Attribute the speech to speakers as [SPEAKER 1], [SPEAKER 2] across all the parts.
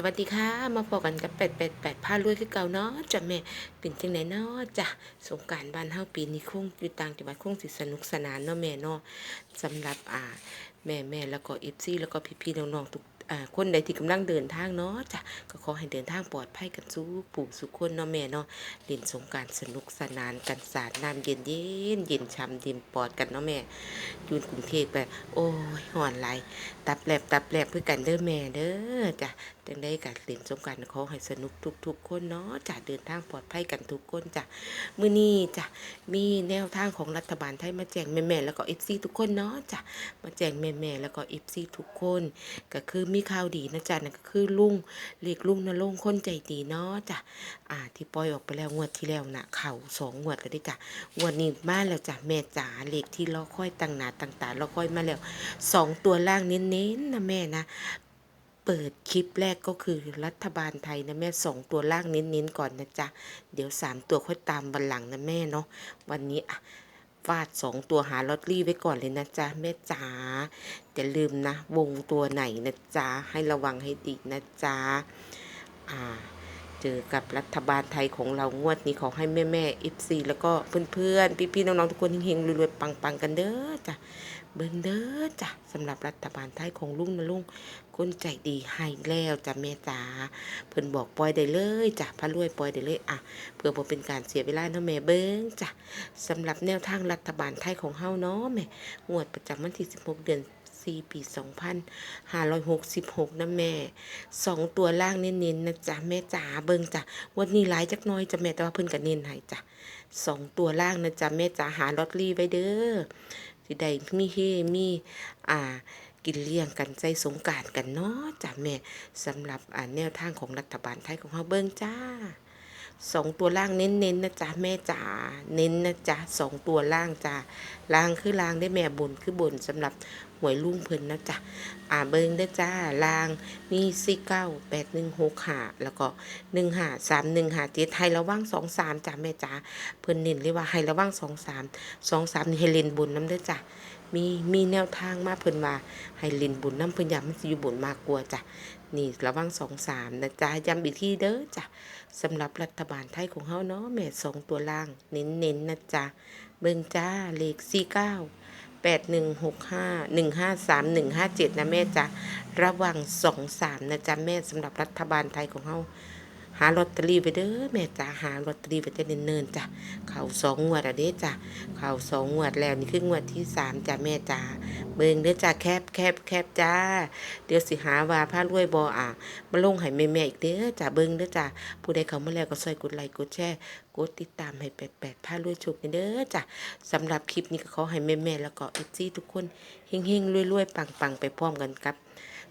[SPEAKER 1] สวัสดีค่ะ มาพบกันกับแปดแปดแปดผ้ารวยคือเก่าเนาะจ้ะแม่เป็นจังไหนเนาะจ้ะสงการบ้านเฮาปีนี้คงอยู่ต่างจังหวัดคงสิสนุกสนานเนาะแม่เนาะสำหรับอ่า แม่แม่แล้วก็เอฟซีแล้วก็พี่ๆน้องๆทุกอ่าคนใดที่กำลังเดินทางเนาะจ้ะก็ขอให้เดินทางปลอดภัยกันสู้ปู่สุขคนเนาะแม่เนาะเล่นสงการสนุกสนานกันสาดน้ำเย็นเย็นเย็นช่ำเย็นปลอดกันเนาะแม่อยู่กรุงเทพไปโอ้ยห่อนไหลตับแลบตับแลบเพื่อกันเด้อแม่เด้อจ้ะ จังได้กัเล่นสงการขอให้สนุกทุกๆคนเนาะจะเดินทางปลอดภัยกันทุกคนจ้ะมื้อนี้จ้ะมีแนวทางของรัฐบาลไทยมาแจงแม่ๆแล้วก็ FC ทุกคนเนาะจ้ะมาแจงแม่ๆแล้วก็ FC ทุกคน ก็คือมีข่าวดีนะจ๊ะนั่นก็คือลุงเรียกลุงนะลุงคนใจดีเนาะจ้ะอ่าที่ปล่อยออกไปแล้วงวดที่แล้วน่ะเข่าสองงวดแล้วด้จ้ะงวดนี้มาแล้วจ้ะแม่จ๋าเลขที่เราค่อยตั้งหนาตั้งตารอค่อยมาแล้วสองตัวล่างเน้นๆนะแม่นะ เปิดคลิปแรกก็คือรัฐบาลไทยนะแม่สองตัวล่างเน้นๆก่อนนะจ๊ะ เดี๋ยวสามตัวค่อยตามวันหลังนะแม่เนาะวันนี้อะฟาดสองตัวหาลอตเตอรี่ไว้ก่อนเลยนะจ๊ะแม่จ๋าอย่าลืมนะ วงตัวไหนนะจ๊ะ ให้ระวังให้ดีนะจ๊ะอ่าเจอกับรัฐบาลไทยของเรางวดนี้ขอให้แม่แม่เอฟซีแล้วก็เพื่อนๆ พี่ๆ น้องๆ ทุกคนเฮงๆรวยๆปังๆ กันเด้อจ้ะเบิ่งเด้อจ้ะสำหรับรัฐบาลไทยของลุงนะลุงคนใจดีให้แล้วจ้ะแม่จ๋าเพิ่นบอกปล่อยได้เลยจ้ะพระรวยปล่อยได้เลยอะเพื่อบ่เป็นการเสียเวลาเนาะแม่เบิ่งจ้ะสำหรับแนวทางรัฐบาลไทยของเฮาเนาะแม่งวดประจำวันที่ 16 เดือน4ปี2566นะแม่สองตัวล่างเน้นๆนะจ๊ะแม่จ๋าเบิ่งจ้ะวันนี้หลายจักน้อยจ้ะแม่แต่ว่าเพิ่นก็เน้นให้จ้ะสองตัวล่างนะจ๊ะแม่จ๋าหาลอตเตอรี่ไว้เด้อ ที่ได้มีเฮมีอ่ากินเลี้ยงกันใจสงการกันเนาะจ้ะแม่สำหรับอ่าแนวทางของรัฐบาลไทยของเฮาเบิ่งจ้า สองตัวล่างเน้นๆนนะจ๊ะแม่จ๋าเน้นนะจ๊ะสองตัวล่างจ้าล่างคือล่างได้แม่บนคือบนสำหรับหวยลุงเพิ่นนะจ๊ะอ่าเบิงเด้จ้าล่างมีสี่เก้าแปดหนึ่งหกห้าแล้วก็หนึ่งห้าสามหนึ่งห้าเจ็ดให้ระวังสองสามจ้ะแม่จ๋าเพิ่นเน้นเลยว่าให้ระวังสองสามสองสามนี่ให้เลนบนน้ำเด้จ้ะ มีมีแนวทางมาเพิ่นว่าให้ลินบุญน้ำเพิ่นอยากมันสิอยู่บุญมากกว่าจ้ะนี่ระวังสองสามนะจ๊ะย้ำอีกที่เด้อจ้ะสำหรับรัฐบาลไทยของเฮาเนาะแม่สองตัวล่าง เน้นๆนนะจ๊ะเบิ่งจ้าเลขสี่เก้าแปดหนึ่งหกห้าหนึ่งห้าสามหนึ่งห้าเจ็ดนะแม่จ้ะระวังสองสามนะจ๊ะแม่สำหรับรัฐบาลไทยของเฮา หาลอตเตอรี่ไปเด้อแม่จ้าหาลอตเตอรี่ไปจะเนินๆจ้ะเขาสองงวดอะเด้จ้ะเขาสองงวดแล้วนี่คืองวดที่สามจ้ะแม่จ้าเบิ่งเด้อจ้าแคบแคบแคบจ้า เดี๋ยวสิหาว่าผ้ารวยบออะมาลงให้แม่แม่ๆอีกเด้อจ้าเบิ่งเด้อจ้าผู้ใดเขามาแล้วก็ช่วยกดไลค์กดแชร์กดติดตามให้แปดแปดผ้ารวยโชคเด้อจ้าสำหรับคลิปนี้ก็ขอให้แม่แม่ๆแล้วก็เอซีทุกคนเฮงเฮงๆรวยๆปังๆไปพร้อมกันกับ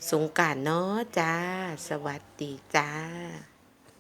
[SPEAKER 1] สงกรารเนาะจ้า สวัสดีจ้า